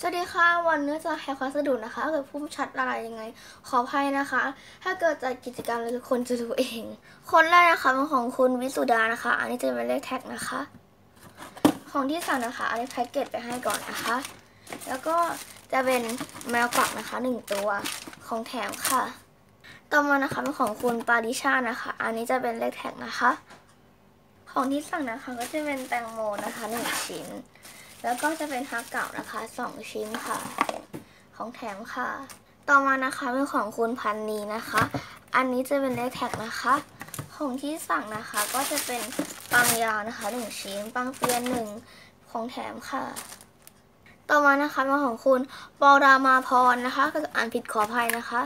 สวัสดีค่ะวันนี้จะแฮกวัสดุนะคะถ้าเกิดพูดชัดอะไรยังไง ขออภัยนะคะ ถ้าเกิดจากกิจกรรมทุกคนจะรู้เอง คนแรกนะคะเป็นของคุณวิสุดานะคะ อันนี้จะเป็นเลขแท็กนะคะ ของที่สั่งนะคะอันนี้แพ็กเกจไปให้ก่อนนะคะ แล้วก็จะเป็นแมวกวักนะคะหนึ่งตัวของแถมค่ะ ต่อมานะคะเป็นของคุณปาริชานะคะ อันนี้จะเป็นเลขแท็กนะคะ ของที่สั่งนะคะก็จะเป็นแตงโมนะคะหนึ่งชิ้น แล้วก็จะเป็นฮักเก่านะคะสองชิ้นค่ะ ของแถมค่ะ ต่อมานะคะเป็นของคุณพันนีนะคะ อันนี้จะเป็นเลขแท็กนะคะของที่สั่งนะคะก็จะเป็นปังยาวนะคะหนึ่งชิ้น ปังเปียนหนึ่งของแถมค่ะ ต่อมานะคะเป็นของคุณปอรามาพรนะคะ ก็อ่านผิดขออภัยนะคะ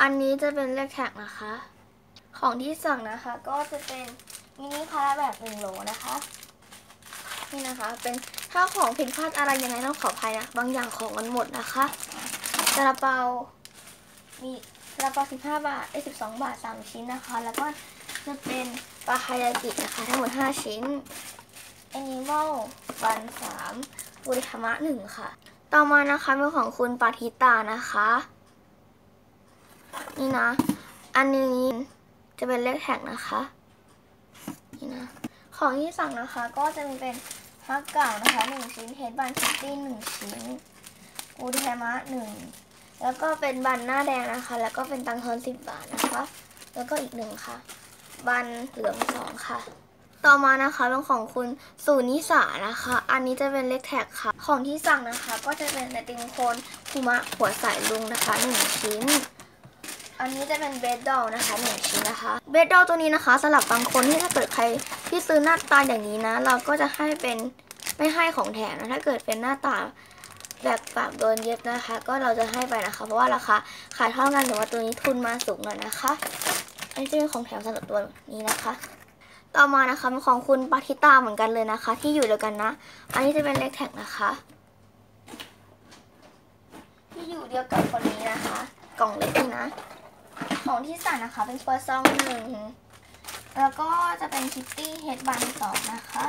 อันนี้จะเป็นเลขแท็กนะคะ ของที่สั่งนะคะก็จะเป็นมินิพาราแบบหนึ่งโหลนะคะ นี่นะคะเป็น ถ้าของผิดพลาดอะไรยังไงต้องขออภัยนะ บางอย่างของมันหมดนะคะซาลาเปา มีซาลาเปา15บห้าบาท ได้12บาท3ชิ้นนะคะ แล้วก็จะเป็นปลาคายากินะคะ ทั้งหมด5ชิ้นแอนิมอลัน3บุริธรรมะ1ค่ะ ต่อมานะคะเป็นของคุณปาทิตานะคะ นี่นะ อันนี้จะเป็นเลขแท็กนะคะ นี่นะ ของที่สั่งนะคะก็จะมีเป็น ฮักเก่านะคะหนึ่งชิ้นเฮดบันคิตตี้หนึ่งชิ้นอูเทมะหนึ่งแล้วก็เป็นบันหน้าแดงนะคะ แล้วก็เป็นตังทอนสิบบาทนะคะ แล้วก็อีกหนึ่งค่ะ บันเหลืองสองค่ะ ต่อมานะคะเป็นของคุณสูนิสานะคะ อันนี้จะเป็นเลขแท็กค่ะ ของที่สั่งนะคะ ก็จะเป็นไอติมโคนคุมะหัวสายลุงนะคะหนึ่งชิ้น อันนี้จะเป็นเบดดอลนะคะหนึ่งชิ้นนะคะ เบดดอลตัวนี้นะคะสำหรับบางคนที่ถ้าเกิดใครที่ซื้อหน้าตาอย่างนี้นะ เราก็จะให้เป็นไม่ให้ของแถมนะถ้าเกิดเป็นหน้าตาแบบปากโดนเย็บนะคะ ก็เราจะให้ไปนะคะ เพราะว่าราคาขายเท่ากันแต่ว่าตัวนี้ทุนมาสูงหน่อยนะคะ อันนี้จะเป็นของแถมสำหรับตัวนี้นะคะ ต่อมานะคะเป็นของคุณปาทิตาเหมือนกันเลยนะคะ ที่อยู่เดียวกันนะ อันนี้จะเป็นเลขแท็กนะคะ ที่อยู่เดียวกับคนนี้นะคะ กล่องเล็กนี่นะ ของที่สั่งนะคะ เป็นครัวซองหนึ่ง แล้วก็จะเป็นคิตตี้เฮดบันสองนะคะ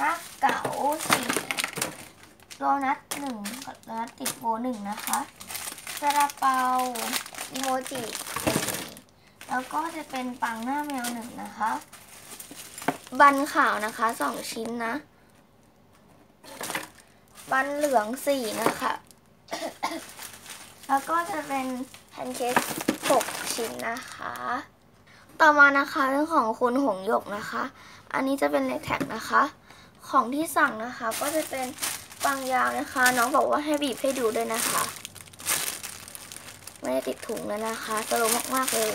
ฮักเก๋าสี่โดนัทหนึ่งโดนัทติดโบหนึ่งนะคะซาลาเปาอิโมจิสี่แล้วก็จะเป็นปังหน้าแมวหนึ่งนะคะ บันขาวนะคะสองชิ้นนะ บันเหลืองสี่นะคะ แล้วก็จะเป็นแพนเค้ก6ชิ้นนะคะ ต่อมานะคะเรื่องของคุณหงหยกนะคะ อันนี้จะเป็นเลขแท็กนะคะ ของที่สั่งนะคะก็จะเป็นปังยาวนะคะ น้องบอกว่าให้บีบให้ดูด้วยนะคะ ไม่ได้ติดถุงเลยนะคะสโลมากๆเลย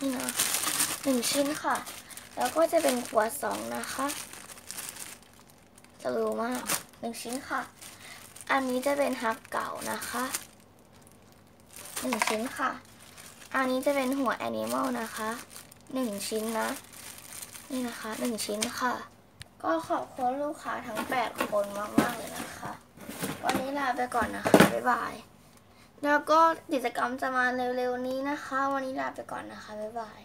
นี่นะหนึ่งชิ้นค่ะ แล้วก็จะเป็นขวดสองนะคะ สโลมากหนึ่งชิ้นค่ะ อันนี้จะเป็นฮักเก่านะคะหนึ่งชิ้นค่ะ อันนี้จะเป็นหัวแอนิมอลนะคะหนึ่งชิ้นนะ นี่นะคะหนึ่งชิ้นค่ะ ก็ขอบคุณลูกค้าทั้งแปดคนมากๆเลยนะคะ วันนี้ลาไปก่อนนะคะ บ๊ายบาย แล้วก็กิจกรรมจะมาเร็วๆนี้นะคะ วันนี้ลาไปก่อนนะคะ บ๊ายบาย